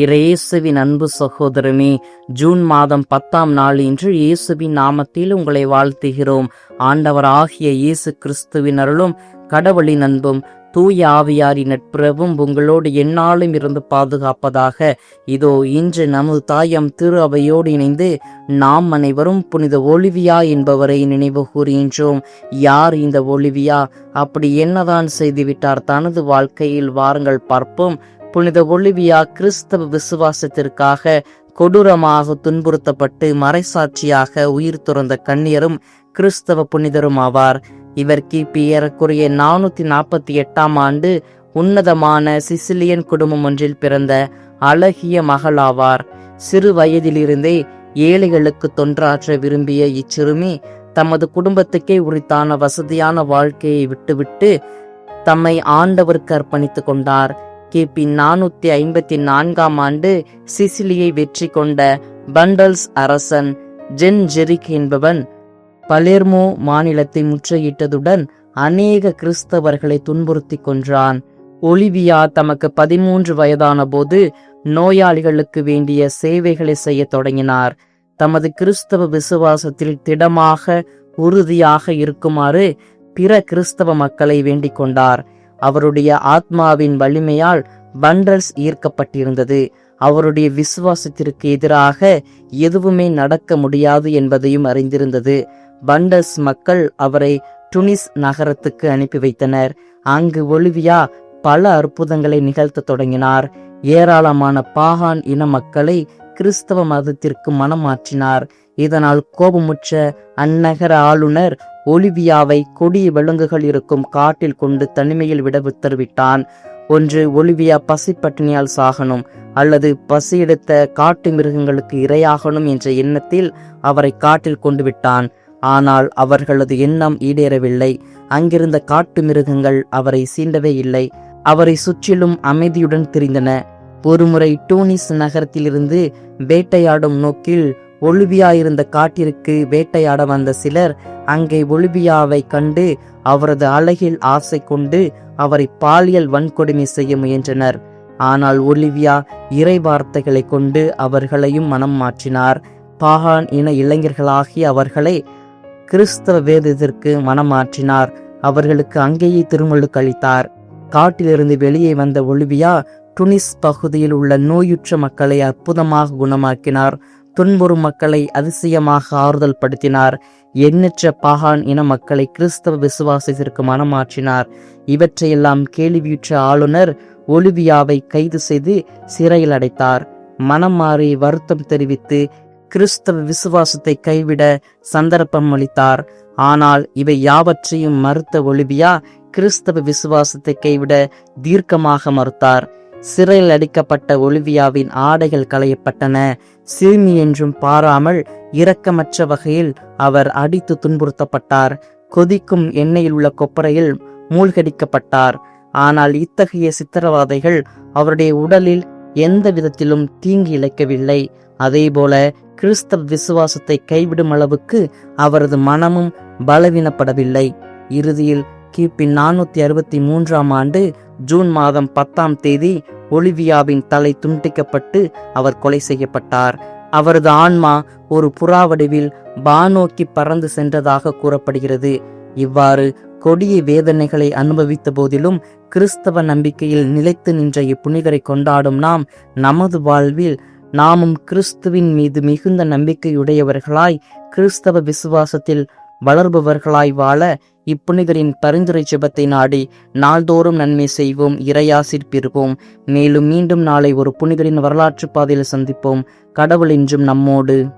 இறையேசுவின் அன்பு சகோதரமே ஜூன் மாதம் பத்தாம் நாள் இன்று இயேசுவின் நாமத்தில் உங்களை வாழ்த்துகிறோம். ஆண்டவர் ஆகிய இயேசு கிறிஸ்துவின் அருளும் கடவுளின் அன்பும் தூய ஆவியாரி நட்புறவும் உங்களோடு எந்நாளும் இருந்து பாதுகாப்பதாக. இதோ இன்று நமது தாயம் திரு அவையோடு இணைந்து நாம் அனைவரும் புனித ஒலிவியா என்பவரை நினைவு கூறுகின்றோம். யார் இந்த ஒலிவியா? அப்படி என்னதான் செய்துவிட்டார்? தனது வாழ்க்கையில் வாருங்கள் பார்ப்போம். புனித ஒலிவியா கிறிஸ்தவ விசுவாசத்திற்காக கொடூரமாக துன்புறுத்தப்பட்டு மறைசாட்சியாக உயிர் துறந்த கண்ணியரும் கிறிஸ்தவ புனிதரும் ஆவார். இவர் கிபி ஏறக்குறைய நானூத்தி நாற்பத்தி எட்டாம் ஆண்டு உன்னதமான சிசிலியன் குடும்பம் ஒன்றில் பிறந்த அழகிய மகளாவார். சிறு வயதிலிருந்தே ஏழைகளுக்கு தொன்றாற்ற விரும்பிய இச்சிறுமி தமது குடும்பத்துக்கே உரித்தான வசதியான வாழ்க்கையை விட்டுவிட்டு தம்மை ஆண்டவருக்கு அர்ப்பணித்துக் கொண்டார். கிபி நானூத்தி ஐம்பத்தி நான்காம் ஆண்டு சிசிலியை வெற்றி கொண்ட பண்டல்ஸ் அரசன் ஜென் ஜெரிக் என்பவன் பலேர்மோ மாநிலத்தை முற்றுகையிட்டதுடன் அநேக கிறிஸ்தவர்களை துன்புறுத்தி கொன்றான். ஒலிவியா தமக்கு பதிமூன்று வயதான போது நோயாளிகளுக்கு வேண்டிய சேவைகளை செய்ய தொடங்கினார். தமது கிறிஸ்தவ விசுவாசத்தில் திடமாக உறுதியாக இருக்குமாறு பிற கிறிஸ்தவ மக்களை வேண்டிக் கொண்டார். அவருடைய ஆத்மாவின் வலிமையால் பண்டல்ஸ் ஈர்க்கப்பட்டிருந்தது. அவருடைய விசுவாசத்திற்கு எதிராக எதுவுமே நடக்க முடியாது என்பதையும் அறிந்திருந்தது. பண்டல்ஸ் மக்கள் அவரை டுனிஸ் நகரத்துக்கு அனுப்பி வைத்தனர். அங்கு ஒலிவியா பல அற்புதங்களை நிகழ்த்த தொடங்கினார். ஏராளமான பாகான் இன மக்களை கிறிஸ்தவ மதத்திற்கு மனம் மாற்றினார் இதனால் கோபமுற்ற அந்நகர ஆளுநர் ஒலிவியாவை கொடிய விலங்குகள் இருக்கும் காட்டில் கொண்டு தனிமையில் விட உத்தரவிட்டான் ஒன்று ஒலிவியா பசிப்பட்டினியால் சாகணும் அல்லது பசியெடுத்த காட்டு மிருகங்களுக்கு இரையாகணும் என்ற எண்ணத்தில் அவரை காட்டில் கொண்டு விட்டான். ஆனால் அவர்களது எண்ணம் ஈடேறவில்லை. அங்கிருந்த காட்டு மிருகங்கள் அவரை சீண்டவே இல்லை. அவரை சுற்றிலும் அமைதியுடன் திரிந்தன. ஒருமுறை டூனிஸ் நகரத்திலிருந்து வேட்டையாடும் நோக்கில் ஒலிவியா இருந்த காட்டிற்கு வேட்டையாட வந்த சிலர் அங்கே ஒலிவியாவை கண்டு அவரது அழகில் ஆசை கொண்டு அவரை பாலியல் வன்கொடுமை செய்ய முயன்றனர். ஆனால் ஒலிவியா இறை வார்த்தைகளை கொண்டு அவர்களையும் மனம் மாற்றினார். பாகான் இன இளைஞர்களாகிய அவர்களை கிறிஸ்தவ வேதத்திற்கு மனம் மாற்றினார். அவர்களுக்கு அங்கேயே திருமுழுக்கு அளித்தார். காட்டிலிருந்து வெளியே வந்த ஒலிவியா டுனிஸ் பகுதியில் உள்ள நோயுற்ற மக்களை அற்புதமாக குணமாக்கினார். துன்புறும் மக்களை அதிசயமாக ஆறுதல் படுத்தினார் எண்ணற்ற பாகான் இன மக்களை கிறிஸ்தவ விசுவாசத்திற்கு மனமாற்றினார் இவற்றையெல்லாம் கேள்வியுற்ற ஆளுநர் ஒலிவியாவை கைது செய்து சிறையில் அடைத்தார். மனம் மாறி வருத்தம் தெரிவித்து கிறிஸ்தவ விசுவாசத்தை கைவிட சந்தர்ப்பம் அளித்தார். ஆனால் இவை யாவற்றையும் மறுத்த ஒலிவியா கிறிஸ்தவ விசுவாசத்தை கைவிட தீர்க்கமாக மறுத்தார். சிறையில் அடிக்கப்பட்ட ஒலிவியாவின் ஆடைகள் களையப்பட்டன. சிறுமி என்றும் பாராமல் இரக்கமற்ற வகையில் அவர் அடித்து துன்புறுத்தப்பட்டார். கொதிக்கும் எண்ணெயில் உள்ள கொப்பரையில் மூழ்கடிக்கப்பட்டார். ஆனால் இத்தகைய சித்திரவாதைகள் அவருடைய உடலில் எந்த விதத்திலும் தீங்கு இழைக்கவில்லை. அதேபோல கிறிஸ்தவ விசுவாசத்தை கைவிடும் அளவுக்கு அவரது மனமும் பலவீனப்படவில்லை. இறுதியில் கிபி நானூத்தி அறுபத்தி மூன்றாம் ஆண்டு ஜூன் மாதம் பத்தாம் தேதி ஒலிவியாவின் தலை துண்டிக்கப்பட்டு அவர் கொலை செய்யப்பட்டார். அவரது ஆன்மா ஒரு புறா வடிவில் வானோக்கி பறந்து சென்றதாக கூறப்படுகிறது. இவ்வாறு கொடிய வேதனைகளை அனுபவித்த போதிலும் கிறிஸ்தவ நம்பிக்கையில் நிலைத்து நின்ற இப்புனிதரை கொண்டாடும் நாம் நமது வாழ்வில் நாமும் கிறிஸ்துவின் மீது மிகுந்த நம்பிக்கையுடையவர்களாய் கிறிஸ்தவ விசுவாசத்தில் வளர்பவர்களாய் வாழ இப்புனிதரின் பரிந்துரை ஜெபத்தை நாடி நாள்தோறும் நன்மை செய்வோம் இறையாசிர் மேலும் மீண்டும் நாளை ஒரு புனிதரின் வரலாற்று பாதையில் சந்திப்போம். கடவுள் என்றும் நம்மோடு.